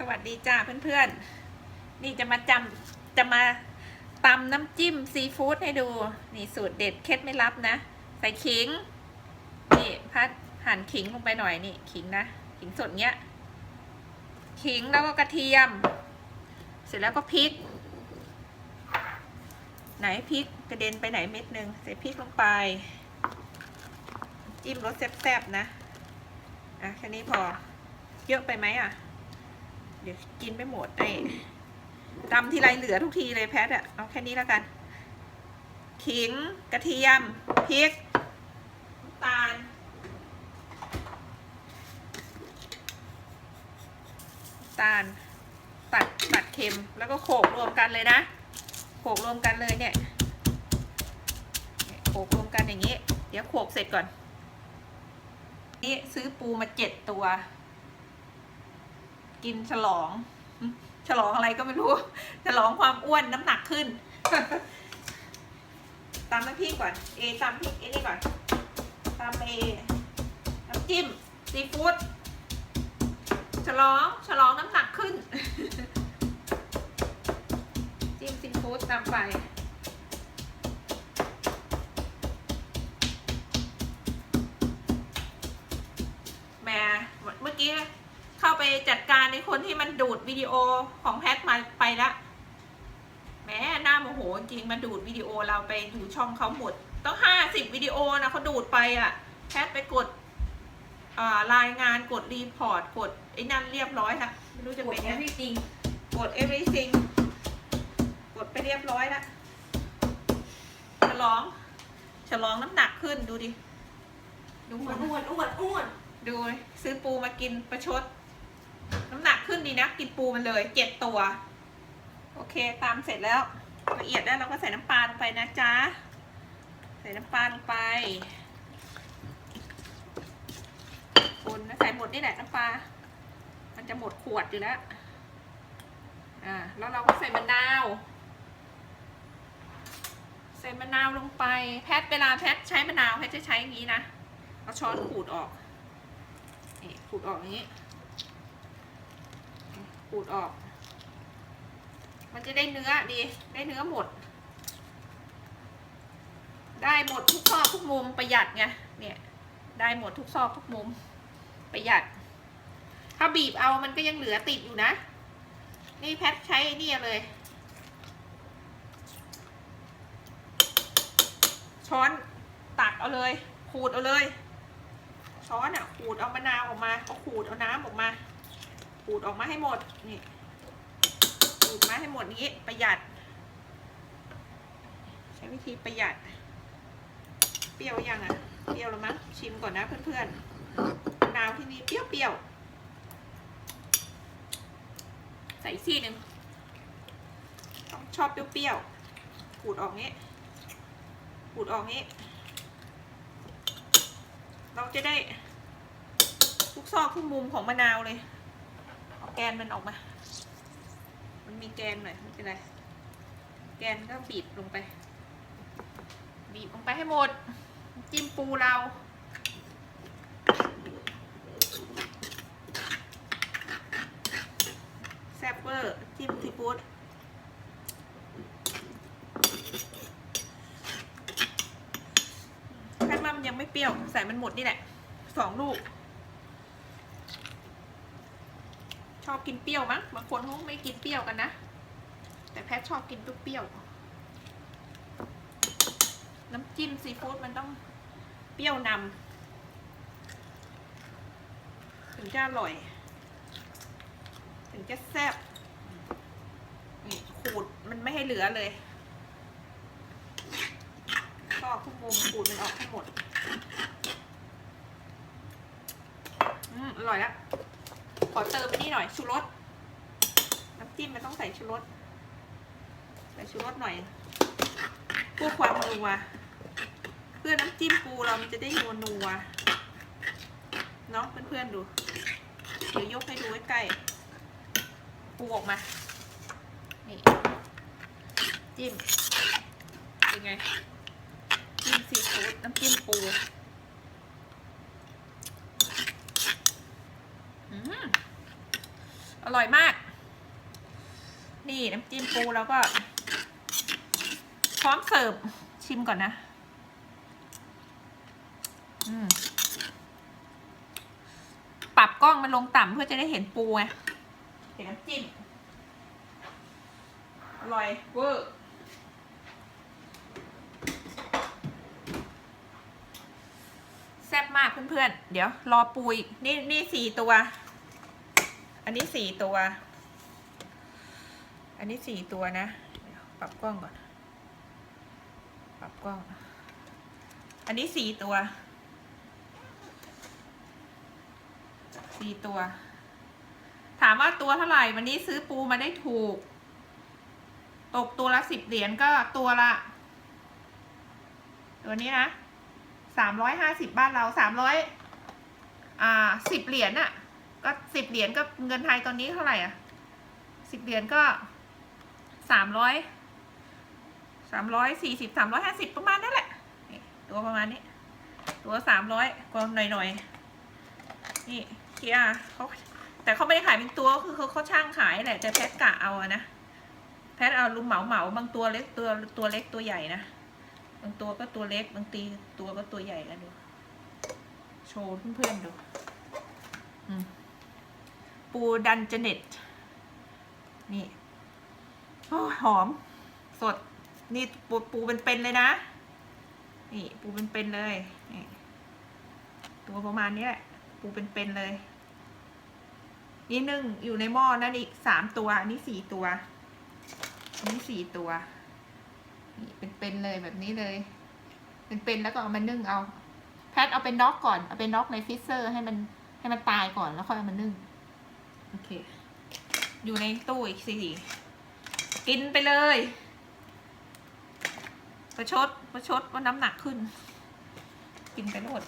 สวัสดีจ้าเพื่อนๆ นี่จะมาจำจะมาตำน้ำจิ้มซีฟู้ดให้ดู นี่สูตรเด็ดเคล็ดไม่ลับนะ ใส่ขิง นี่พัดหั่นขิงลงไปหน่อยนี่ขิงนะ ขิงสดเนี้ย ขิงแล้วก็กระเทียม เสร็จแล้วก็พริก ไหนพริกกระเด็นไปไหนเม็ดหนึ่งใส่พริกลงไป จิ้มรสแซ่บๆนะ อะแค่นี้พอ เยอะไปไหมอะ ดี๋ยวกินไม่หมดไอ้ตำทีไรเหลือทุกทีเลยแพทอะเอาแค่นี้แล้วกัน ขิงกระเทียมพริกน้ำตาลน้ำตาล ตัดตัดเค็มแล้วก็โขลกรวมกันเลยนะโขลกรวมกันเลยเนี่ยเนี่ยโขลกรวมกันอย่างนี้ เดี๋ยวโขลกเสร็จก่อน นี่ซื้อปูมาเจ็ดตัว กินฉลอง ฉลองอะไรก็ไม่รู้ ฉลองความอ้วนน้ำหนักขึ้นตามน้ำพริกก่อน เอตามพริกเอนี่ก่อนตามเอน้ำจิ้มซีฟู้ดฉลองฉลองน้ำหนักขึ้น จิ้มซีฟู้ดตามไป ไปจัดการในคนที่มันดูดวิดีโอของแพทมาไปละแหม้หน้าโมโหจริงมันดูดวิดีโอเราไปอยู่ช่องเขาหมด ต้องห้าสิบวิดีโอนะเขาดูดไปอะ่ะแพทไปกดอ่ารายงานกดรีพอร์ตกดไอ้นั่นเรียบร้อยละไม่รู้จะกเป็ดนแอยังฟวี่จริงกด everything กดไปเรียบร้อยละฉลอง ฉลองน้ำหนักขึ้นดูดิ ดูอ้มัวนนอ้วนอ้วนอ้วนดูซื้อปูมากินประชดน้ำหนักขึ้น ดีนะกินปูมันเลยเจ็ดตัว โอเคตามเสร็จแล้วละเอียดแล้วเราก็ใส่น้ำปลาลงไปนะจ๊ะ ใส่น้ำปลาลงไปคนนะใส่หมดนี่แหละน้ำปลา มันจะหมดขวดอยู่แล้ว อ่าแล้วเราก็ใส่มะนาว ใส่มะนาวลงไป แพทเวลาแพทใช้มะนาวแพทจะใช้อย่างนี้นะ เอาช้อนขูดออกนี่ขูดออกอย่างนี้ ขูดออก มันจะได้เนื้อดี ได้เนื้อหมด ได้หมดทุกซอกทุกมุมประหยัดไง เนี่ย ได้หมดทุกซอกทุกมุม ประหยัด ถ้าบีบเอามันก็ยังเหลือติดอยู่นะ นี่แพทใช้นี่เลย ช้อนตักเอาเลย ขูดเอาเลยช้อนอะขูดเอามะนาวออกมาเอาขูดเอาน้ำออกมา ขูดออกมาให้หมดนี่ขูดมาให้หมดนี้ประหยัด ใช้วิธีประหยัด เปรี้ยวยังอะ เปรี้ยวแล้วมั้งชิมก่อนนะเพื่อนๆมะนาวที่นี่เปรี้ยวๆใส่ซี่หนึ่งต้องชอบเปรี้ยวๆขูดออกนี้ขูดออกนี้เราจะได้ทุกซอกทุกมุมของมะนาวเลย แกนมันออกมา มันมีแกนหน่อยไม่เป็นไร แกนก็บีบลงไป บีบลงไปให้หมด จิ้มปูเรา แซ่บเวอร์ จิ้มซีฟู้ดแค่มันยังไม่เปรี้ยว ใส่มันหมดนี่แหละ สองลูก ชอบกินเปรี้ยวมั้งบางคนเขาไม่กินเปรี้ยวกันนะ แต่แพทชอบกินเปรี้ยวน้ำจิ้มซีฟู้ดมันต้องเปรี้ยวนำถึงจะอร่อย ถึงจะแซ่บนี่ขูดมันไม่ให้เหลือเลยก็ทุกมุมขูดมันออกให้หมด อืมอร่อยแล้ว อเติมไปนี่หน่อยชูรสน้ำจิ้มมันต้องใส่ชูรสใส่ชูรสหน่อยเพื่อความนัวเพื่อน้ำจิ้มปูเรามันจะได้นัวนัวเนาะเพื่อนๆดู เดี๋ยวยกให้ดูใกล้ๆปูออกมา นี่ จิ้ม เป็นไง จิ้มซีฟู้ดน้ำจิ้มปูอืม อร่อยมาก นี่น้ำจิ้มปูแล้วก็ พร้อมเสิร์ฟชิมก่อนนะ ปรับกล้องมันลงต่ำเพื่อจะได้เห็นปูไง เห็นน้ำจิ้ม อร่อยเวอร์แซ่บมากเพื่อนๆ เดี๋ยวรอปูอีก นี่นี่สี่ตัว อันนี้สี่ตัว อันนี้สี่ตัวนะ ปรับกล้องก่อน ปรับกล้อง อันนี้สี่ตัว สี่ตัว ถามว่าตัวเท่าไหร่ วันนี้ซื้อปูมาได้ถูก ตกตัวละสิบเหรียญก็ตัวละ ตัวนี้นะสามร้อยห้าสิบบ้านเราสามร้อยอ่าสิบเหรียญน่ะ ก็สิบเหรียญก็เงินไทยตอนนี้เท่าไหร่อะสิบเหรียญก็สามร้อยสามร้อยสี่สิบสามร้อยห้าสิบประมาณนั่นแหละตัวประมาณนี้ ตัวสามร้อยก็หน่อยหน่อยๆ นี่เคียเขาแต่เขาไม่ได้ขายเป็นตัวคือเขาเขาช่างขายแหละจะแพ็คกะเอาอะนะแพ็คเอาลุมเหมาเหมาบางตัวเล็กตัวตัวเล็กตัวใหญ่นะบางตัวก็ตัวเล็กบางตีตัวก็ตัวใหญ่กันดูโชว์เพื่อนๆดูอืม ปูดันเจเน็ต นี่โอ้หอม สด นี่ปูปูเป็นๆเลยนะ นี่ ปูเป็นเลยนี่ตัวประมาณนี้แหละ ปูเป็นๆเลย นี่นึ่งอยู่ในหม้อนั่นอีกสามตัวอันนี้สี่ตัวอันนี้สี่ตัว นี่เป็นๆเลยแบบนี้เลย เป็นๆแล้วก็เอามานึ่งเอา แพทเอาเป็นด็อกก่อน เอาเป็นด็อกในฟรีเซอร์ให้มันให้มันตายก่อนแล้วค่อยเอามานึ่ง โอเค อยู่ในตู้อีกสี่กินไปเลย ประชดประชดว่าน้ำหนักขึ้น กินไปโลด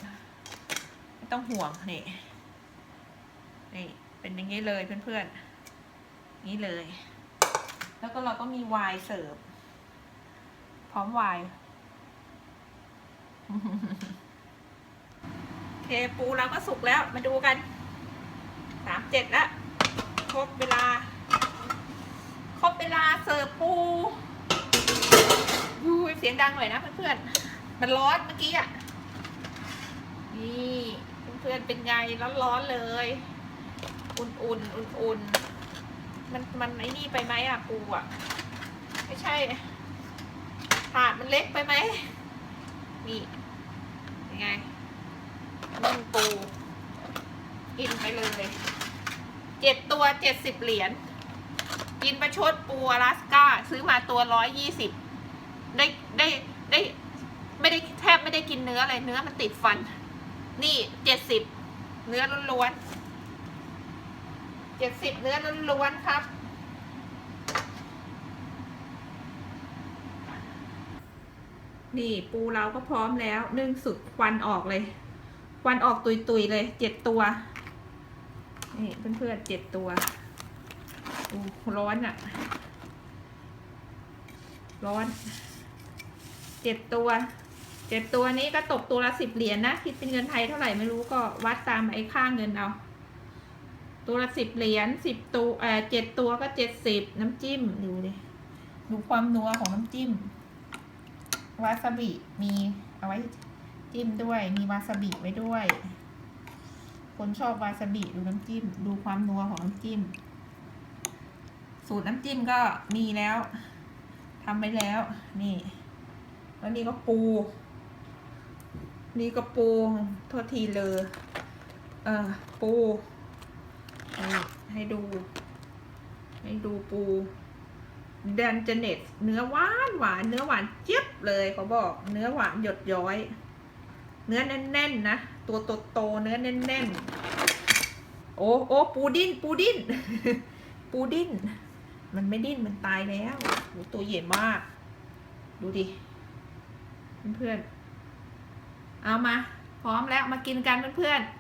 ไม่ต้องห่วงนี่นี่ เป็นอย่างนี้เลยเพื่อนๆ นี้เลย แล้วก็เราก็มีไวน์เสิร์ฟ พร้อมไวน์เคปูเราก็สุกแล้วมาดูกันสามเจ็ดแล้ว รบเวลา ครบเวลาเสิร์ฟปูยูเสียงดังหน่อยนะเพื่อนๆ มันร้อนเมื่อกี้อะ นี่เพื่อนๆเป็นไงร้อนๆเลย อุ่นๆอุ่นๆ มันมันไอ้นี่ไปไหมอะปูอะ ไม่ใช่ถาดมันเล็กไปไหม นี่ยังไงนึ่งปูกินไปเลย เจ็ดตัวเจ็ดสิบเหรียญกินประชดปูอลาสก้า ซื้อมาตัวร้อยยี่สิบได้ได้ได้ไม่ได้แทบไม่ได้กินเนื้อเลยเนื้อมันติดฟัน นี่เจ็ดสิบเนื้อล้วนๆเจ็ดสิบเนื้อล้วนๆครับ นี่ปูเราก็พร้อมแล้วนึ่งสุดควันออกเลย ควันออกตุยๆเลยเจ็ดตัว นี่เพื่อนๆเจ็ดตัวอ้ร้อนอะ่ะร้อนเจ็ดตัวเจ็ดตัวนี้ก็ตกตัวละสิบเหรียญนะคิดเป็นเงินไทยเท่าไหร่ไม่รู้ก็วัดตามไอ้ค่าเงินเอา ตัวละสิบเหรียญสิบตัวเอ่อเจ็ดตัวก็เจ็ดสิบน้ำจิ้มดูดิดูความนัวของน้ำจิ้ม วาซาบิมีเอาไว้จิ้มด้วยมีวาซาบิไว้ด้วย คนชอบวาซาบิดูน้ำจิ้ม ดูความนัวของน้ำจิ้ม สูตรน้ำจิ้มก็มีแล้วทำไปแล้ว นี่ แล้วนี่ก็ปู นี่ก็ปูโทษทีเลยเออปูให้ดู ให้ดูปูแดนเจเนตเนื้อหวานหวานเนื้อหวานเจี๊ยบเลยเขาบอกเนื้อหวานหยดย้อย เนื้อแน่นๆนะ ตัวโตๆเนื้อแน่นๆ โอ้โอ้ปูดิ้นปูดิ้นปูดิ้น มันไม่ดิ้น มันตายแล้วโอ้ตัวใหญ่มาก ดูดิ เพื่อนๆ เอามา พร้อมแล้วมากินกันเพื่อนๆ